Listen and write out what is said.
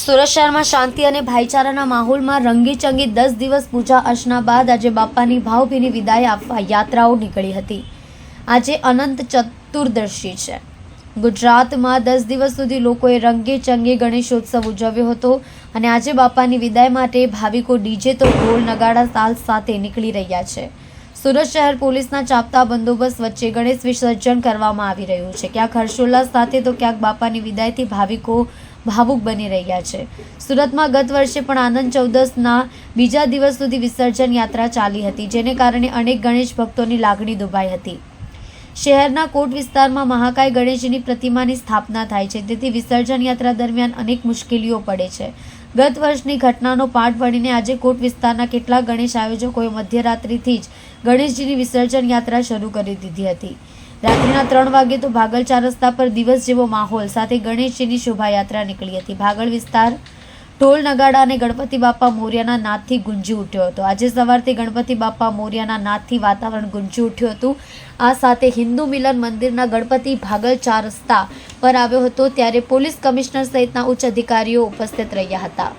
સુરત શહેરમાં શાંતિ અને ભાઈચારાના માહોલમાં રંગીચંગી દસ દિવસ પૂજા અર્ચના બાદ આજે બાપાની ભાવભીની વિદાય આપવા યાત્રાઓ નીકળી હતી. આજે અનંત ચતુર્દશી છે. ગુજરાતમાં દસ દિવસ સુધી લોકોએ રંગે ચંગે ગણેશોત્સવ ઉજવ્યો હતો અને આજે બાપાની વિદાય માટે ભાવિકો ડીજે તો ઢોલ નગાડા તાલ સાથે નીકળી રહ્યા છે. સુરત શહેર પોલીસના ચાપતા બંદોબસ્ત વચ્ચે ગણેશ વિસર્જન કરવામાં આવી રહ્યું છે. ક્યાંક હર્ષોલ્લાસ સાથે તો ક્યાંક બાપાની વિદાયથી ભાવિકો ભાવુક બની રહ્યા છે. સુરતમાં ગત વર્ષે પણ આનંદ ચૌદસના બીજા દિવસ સુધી વિસર્જન યાત્રા ચાલી હતી, જેને કારણે અનેક ગણેશ ભક્તોની લાગણી દુભાઈ હતી. શહેરના કોટ વિસ્તારમાં મહાકાય ગણેશજીની પ્રતિમાની સ્થાપના થાય છે. તેથી વિસર્જન યાત્રા દરમિયાન અનેક મુશ્કેલીઓ પડે છે. ગત વર્ષની ઘટનાનો પાઠ ભણીને આજે કોટ વિસ્તારના કેટલાક ગણેશ આયોજકોએ મધ્યરાત્રિથી જ ગણેશજીની વિસર્જન યાત્રા શરૂ કરી દીધી હતી. રાત્રિના ત્રણ વાગે તો ભાગલ ચાર રસ્તા પર દિવસ જેવો માહોલ. સાથે ગણેશજીની શોભાયાત્રા નીકળી હતી. ભાગળ વિસ્તાર ઢોલ નગાડા અને ગણપતિ બાપા મોર્યાના નાદથી ગુંજી ઉઠ્યો હતો. આજે સવારથી ગણપતિ બાપા મોર્યાના નાદથી વાતાવરણ ગુંજી ઉઠ્યું હતું. આ સાથે હિન્દુ મિલન મંદિરના ગણપતિ ભાગલ ચાર રસ્તા પર આવ્યો હતો. ત્યારે પોલીસ કમિશનર સહિતના ઉચ્ચ અધિકારીઓ ઉપસ્થિત રહ્યા હતા.